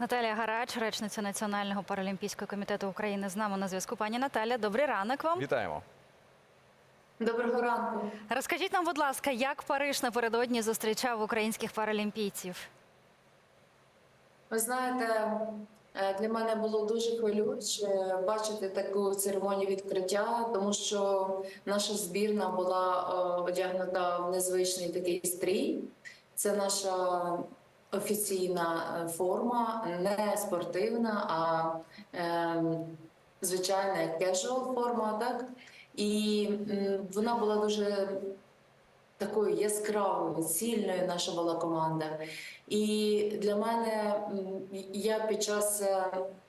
Наталія Гарач, речниця Національного паралімпійського комітету України, з нами на зв'язку. Пані Наталя, добрий ранок вам. Вітаємо. Доброго ранку. Розкажіть нам, будь ласка, як Париж напередодні зустрічав українських паралімпійців? Ви знаєте, е, для мене було дуже хвилююче бачити таку церемонію відкриття, тому що наша збірна була е, одягнута в незвичний такий стрій. Це наша офіційна е, форма, не спортивна, а е, звичайна casual форма, так? І вона була дуже такою яскравою, цільною наша була команда. І для мене я під час е,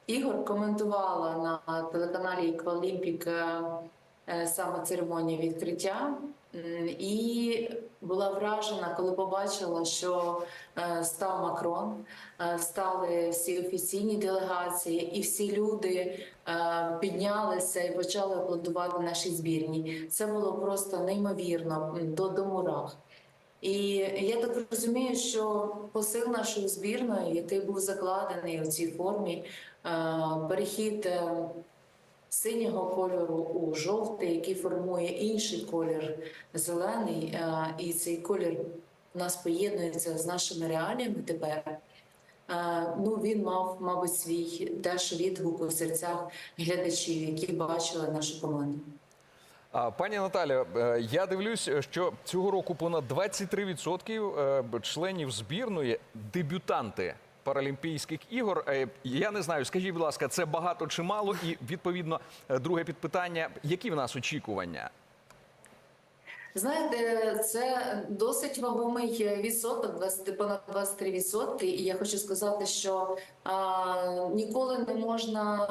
ігор коментувала на телеканалі Еквалімпік саме церемонію відкриття. І була вражена, коли побачила, що е, став Макрон, е, стали всі офіційні делегації, і всі люди е, піднялися і почали аплодувати нашій збірні. Це було просто неймовірно до, до мурах. І я так розумію, що посил нашої збірної, який був закладений у цій формі, перехід синього кольору у жовтий, який формує інший колір зелений, е, і цей колір у нас поєднується з нашими реаліями тепер. Е, Ну, він мав, мабуть, свій теж відгук у серцях глядачів, які бачили нашу команду. Пані Наталя, е, я дивлюсь, що цього року понад 23% е, членів збірної дебютанти Паралімпійських ігор. Е, Я не знаю, скажіть, будь ласка, це багато чи мало? І відповідно, е, друге підпитання: які в нас очікування? Знаєте, це досить вагомий відсоток, 20, понад 23 відсотки. І я хочу сказати, що а, ніколи не можна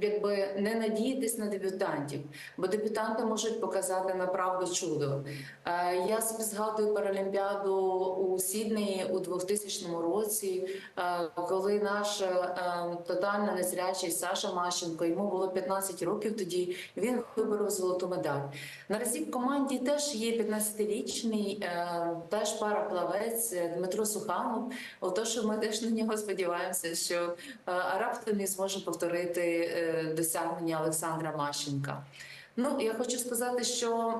якби не надіятись на дебютантів, бо дебютанти можуть показати направду чудо. А, я згадую Паралімпіаду у Сіднеї у 2000 році, а, коли наш а, тотально незрячий Саша Мащенко, йому було 15 років тоді. Він виборов золоту медаль. Наразі в команді теж є 15-річний, е, теж параплавець Дмитро Суханов. Отож, ми теж на нього сподіваємося, що е, раптом він зможе повторити е, досягнення Олександра Мащенка. Ну, я хочу сказати, що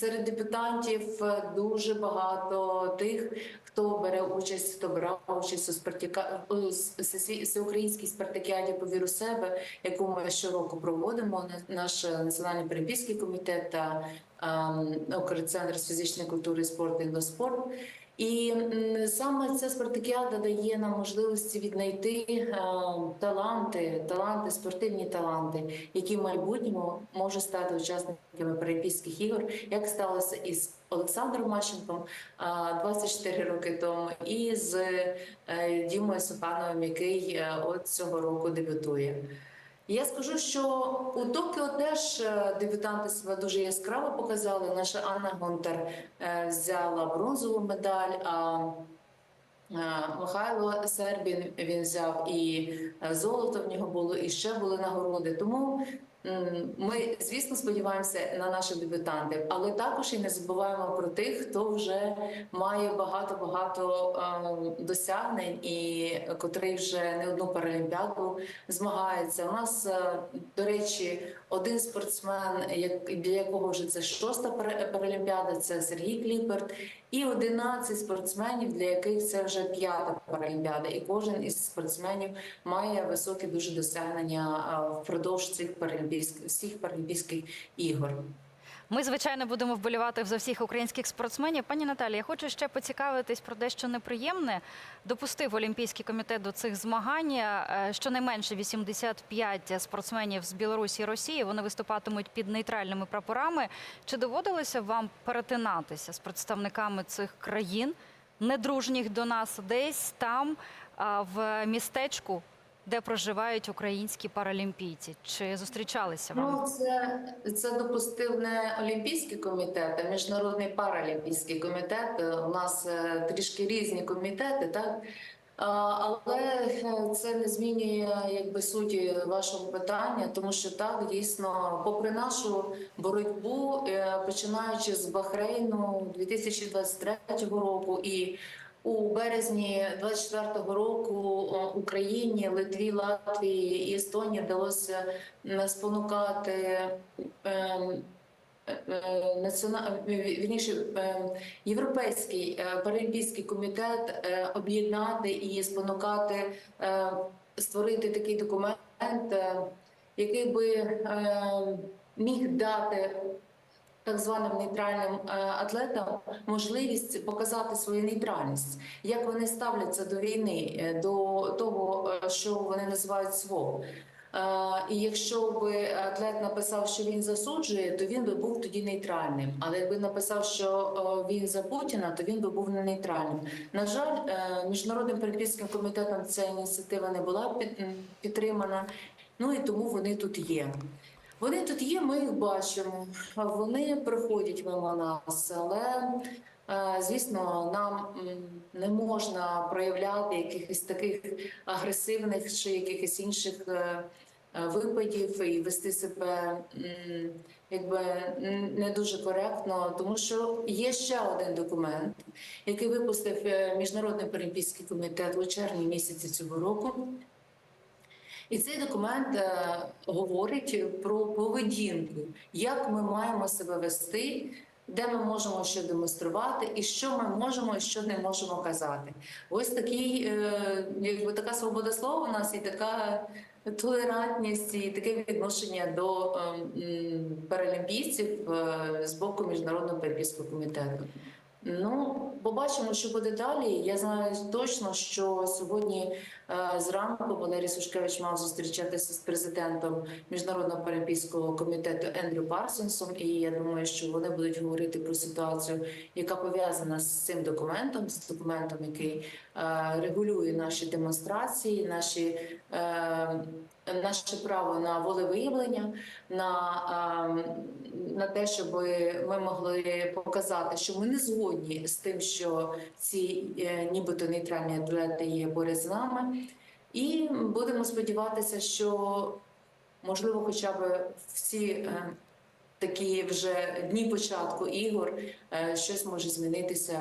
серед дебютантів е, дуже багато тих, хто бере участь, хто брав участь у спартака у с- всеукраїнській спартакіаді по себе, яку ми щороку проводимо. На- Наш національний паралімпійський комітет та ем, Укрцентр з фізичної культури, і спорту і спорт. І саме ця спартакіада дає нам можливості віднайти е, таланти, таланти, спортивні таланти, які в майбутньому можуть стати учасниками Паралімпійських ігор, як сталося із Олександром Мащенком е, 24 роки тому, і з е, Дімою Сухановим, який е, от цього року дебютує. Я скажу, що у Токіо теж е, дебютанти себе дуже яскраво показали. Наша Анна Гонтар е, взяла бронзову медаль. А е, Михайло Сербін він взяв і золото в нього було, і ще були нагороди. Тому ми, звісно, сподіваємося на наших дебютантів, але також і не забуваємо про тих, хто вже має багато багато досягнень і котрий вже не одну паралімпіаду змагається. У нас, е, до речі, один спортсмен, як для якого вже це шоста пара- паралімпіада, це Сергій Кліперт, і 11 спортсменів, для яких це вже п'ята паралімпіада. І кожен із спортсменів має високі дуже досягнення впродовж цих паралімпійських всіх паралімпійських ігор. Ми, звичайно, будемо вболівати за всіх українських спортсменів. Пані Наталі, я хочу ще поцікавитись про дещо неприємне. Допустив Олімпійський комітет до цих змагань. е, Щонайменше 85 спортсменів з Білорусі і Росії. Вони виступатимуть під нейтральними прапорами. Чи доводилося вам перетинатися з представниками цих країн, недружніх до нас, десь там в містечку, де проживають українські паралімпійці? Чи зустрічалися вам? Ну, це, це допустив не Олімпійський комітет, а Міжнародний паралімпійський комітет. Е, У нас е, трішки різні комітети, так? Але е, це не змінює якби суті вашого питання, тому що так дійсно, попри нашу боротьбу, починаючи з Бахрейну 2023 року і у березні 24-го року Україні, Литві, Латвії і Естонії вдалося е, спонукати. ем, е, вірніше, е, Європейський е, паралімпійський комітет е, об'єднати і спонукати е, створити такий документ, е, який би е, міг дати так званим нейтральним е, атлетам можливість показати свою нейтральність, як вони ставляться до війни, е, до того, е, що вони називають СВО. І якщо би атлет написав, що він засуджує, то він би був тоді нейтральним. Але якби написав, що він за Путіна, то він би був не нейтральним. На жаль, міжнародним паралімпійським комітетом ця ініціатива не була під- підтримана. Ну і тому вони тут є. Вони тут є, ми їх бачимо. Вони приходять мимо нас, але е, звісно, нам не можна проявляти якихось таких агресивних чи якихось інших е, е, випадів і вести себе якби не дуже коректно, тому що є ще один документ, який випустив Міжнародний паралімпійський комітет у червні місяці цього року. І цей документ е, говорить про поведінку, як ми маємо себе вести, де ми можемо що демонструвати, і що ми можемо і що не можемо казати. Ось такий, е, якби така свобода слова у нас і така толерантність, і таке відношення до е, паралімпійців е, з боку міжнародного паралімпійського комітету. Ну, побачимо, що буде далі. Я знаю точно, що сьогодні е, зранку Валерій Сушкевич мав зустрічатися з президентом Міжнародного паралімпійського комітету Ендрю Парсонсом. І я думаю, що вони будуть говорити про ситуацію, яка пов'язана з цим документом, з документом, який е, регулює наші демонстрації, наші. Е, Наше право на волевиявлення, на, на те, щоб ми могли показати, що ми не згодні з тим, що ці е, нібито нейтральні атлети є поряд з нами, і будемо сподіватися, що можливо, хоча б всі е, такі вже дні початку ігор е, щось може змінитися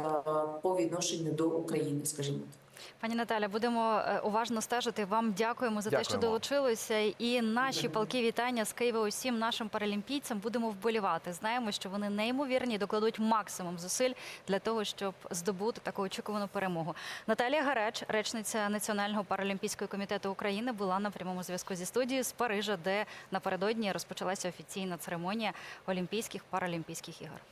по відношенню до України, скажімо. так. Пані Наталя, будемо е, уважно стежити. Вам дякуємо за те, що долучилися. І наші палки вітання з Києва усім нашим паралімпійцям будемо вболівати. Знаємо, що вони неймовірні, і докладуть максимум зусиль для того, щоб здобути таку очікувану перемогу. Наталія Гареч, речниця Національного паралімпійського комітету України, була на прямому зв'язку зі студією з Парижа, де напередодні розпочалася офіційна церемонія Олімпійських паралімпійських ігор.